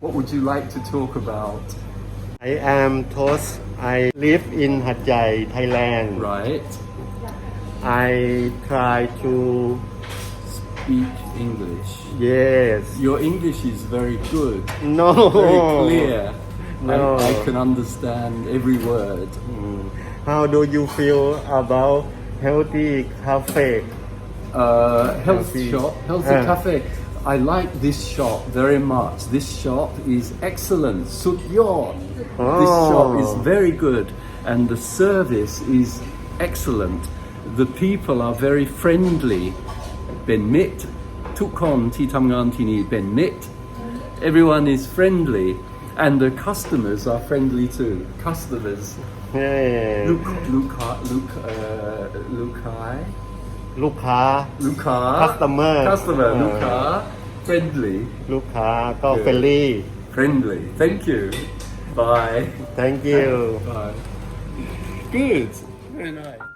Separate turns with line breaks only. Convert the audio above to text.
What would you like to talk about?
I am Tos. I live in Hat Yai, Thailand.
Right.
I try to
speak English.
Yes.
Your English is very good.
No.
Very clear.
No.
I, I can understand every word. Mm.
How do you feel about healthy cafe?
Uh, health
healthy.
shop, healthy
uh.
cafe. I like this shop very much. This shop is excellent. Sudyod.
Oh.
This shop is oh. very good and the service is excellent. The people are very friendly. Ben mit. Tukon ti ben mit. Everyone is friendly and the customers are friendly too. Customers.
Yeah.
Look, look, uh, look,
uh, look,
Luca, Luca, uh, uh,
customer,
customer, uh. Luca, friendly
ลูกค้าก็เฟรลี่
friendly thank you bye
thank you
bye good very nice